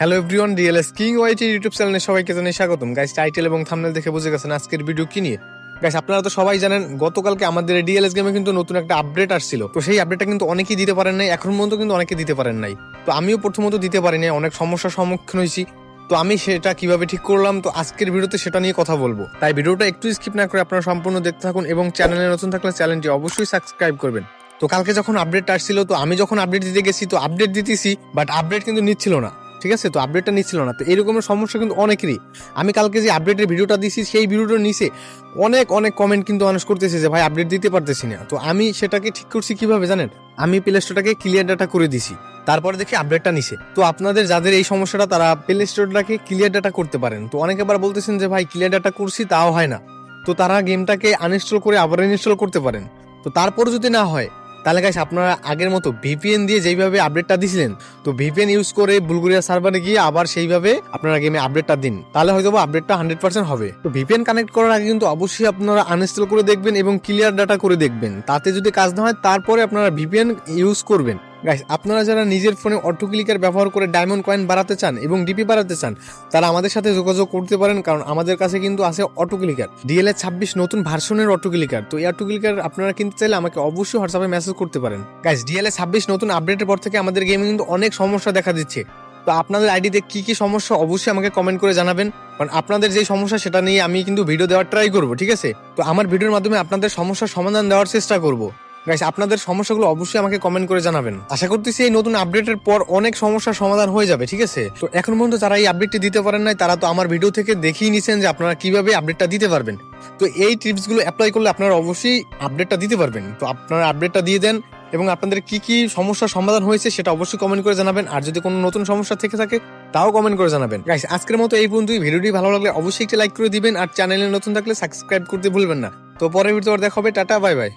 Hello everyone DLS king YT YouTube চ্যানেলে সবাইকে জানাই স্বাগতম। গাইস টাইটেল এবং থাম্বনেল দেখে বুঝে গেছেন আজকের ভিডিও কি নিয়ে। গাইস আপনারা তো সবাই জানেন, গতকালকে আমাদের ডিএলএস গেমে কিন্তু নতুন একটা আপডেট আসছিল। তো সেই আপডেটটা কিন্তু অনেকেই দিতে পারেন নাই, এখন পর্যন্ত কিন্তু অনেকে দিতে পারেন নাই। তো আমিও প্রথমত দিতে পারি নাই, অনেক সমস্যার সম্মুখীন হয়েছি। তো আমি সেটা কীভাবে ঠিক করলাম, তো আজকের ভিডিওতে সেটা নিয়ে কথা বলব। তাই ভিডিওটা একটু স্কিপ না করে আপনারা সম্পূর্ণ দেখতে থাকুন এবং চ্যানেলে নতুন থাকলে চ্যানেলটি অবশ্যই সাবস্ক্রাইব করবেন। তো কালকে যখন আপডেট আসছিল, তো আমি যখন আপডেট দিতে গেছি, তো আপডেট দিতেছি বাট আপডেট কিন্তু নিচ্ছিল না। ঠিক আছে? তো আপডেটটা নিচ্ছিল না। তো এরকমের সমস্যা কিন্তু অনেকেরই। আমি কালকে যে আপডেটের ভিডিওটা দিছি, সেই ভিডিওটার নিচে অনেক অনেক কমেন্ট কিন্তু মানুষ করতেছে যে, ভাই আপডেট দিতে পারতেছি না। তো আমি সেটাকে ঠিক করছি কীভাবে জানেন? আমি প্লে স্টোরটাকে ক্লিয়ার ডাটা করে দিছি। তারপরে দেখি আপডেটটা নিছে। তো আপনাদের যাদের এই সমস্যাটা, তারা প্লে স্টোরটাকে ক্লিয়ার ডাটা করতে পারেন। তো অনেকে আবার বলতেছেন যে, ভাই ক্লিয়ার ডাটা করছি, তাও হয় না। তো তারা গেমটাকে আনইনস্টল করে আবার ইনস্টল করতে পারেন। তো তারপর যদি না হয় তাহলে গাইস আপনারা আগের মতো ভিপিএন দিয়ে যেইভাবে আপডেটটা দিছিলেন, তো ভিপিএন ইউজ করে বুলগুরিয়া সার্ভারে গিয়ে আবার সেইভাবে আপনারা গেমে আপডেটটা দিন। তাহলে হয়তো আপডেটটা হান্ড্রেড পার্সেন্ট হবে। তো ভিপিএন কানেক্ট করার আগে কিন্তু অবশ্যই আপনারা আনইনস্টল করে দেখবেন এবং ক্লিয়ার ডাটা করে দেখবেন। তাতে যদি কাজ না হয়, তারপরে আপনারা ভিপিএন ইউজ করবেন। গাইস আপনারা যারা নিজের ফোনে অটো ক্লিকার ব্যবহার করে ডায়মন্ড কয়েন বাড়াতে চান এবং ডিপি বাড়াতে চান, তারা আমাদের সাথে যোগাযোগ করতে পারেন, কারণ আমাদের কাছে কিন্তু আছে অটো ক্লিকার ডিএলএ ছাব্বিশ নতুন ভার্সনের অটো ক্লিকার তো এই অটো ক্লিকার আপনারা কিনতে চাইলে আমাকে অবশ্যই হোয়াটসঅ্যাপে মেসেজ করতে পারেন। গাইস ডিএলএ ছাব্বিশ নতুন আপডেটের পর থেকে আমাদের গেমে কিন্তু অনেক সমস্যা দেখা দিচ্ছে। তো আপনাদের আইডিতে কি কি সমস্যা, অবশ্যই আমাকে কমেন্ট করে জানাবেন। কারণ আপনাদের যে সমস্যা, সেটা নিয়ে আমি কিন্তু ভিডিও দেওয়ার ট্রাই করব, ঠিক আছে? তো আমার ভিডিওর মাধ্যমে আপনাদের সমস্যার সমাধান দেওয়ার চেষ্টা করব। গাইস আপনাদের সমস্যাগুলো অবশ্যই আমাকে কমেন্ট করে জানাবেন। আশা করতেছি এই নতুন আপডেটের পর অনেক সমস্যার সমাধান হয়ে যাবে, ঠিক আছে? তো এখন পর্যন্ত যারা এই আপডেটটি দিতে পারেন নাই, তারা তো আমার ভিডিও থেকে দেখিয়ে নিছেন যে আপনারা কীভাবে আপডেটটা দিতে পারবেন। তো এই টিপসগুলো অ্যাপ্লাই করলে আপনারা অবশ্যই আপডেটটা দিতে পারবেন। তো আপনারা আপডেটটা দিয়ে দেন এবং আপনাদের কি কি সমস্যার সমাধান হয়েছে সেটা অবশ্যই কমেন্ট করে জানাবেন। আর যদি কোনো নতুন সমস্যা থেকে থাকে, তাও কমেন্ট করে জানাবেন। গাইস আজকের মতো এই পর্যন্তই। ভিডিওটি ভালো লাগলে অবশ্যই একটি লাইক করে দিবেন। আর চ্যানেলে নতুন থাকলে সাবস্ক্রাইব করতে ভুলবেন না। তো পরের ভিডিও দেখা হবে। Tata bye bye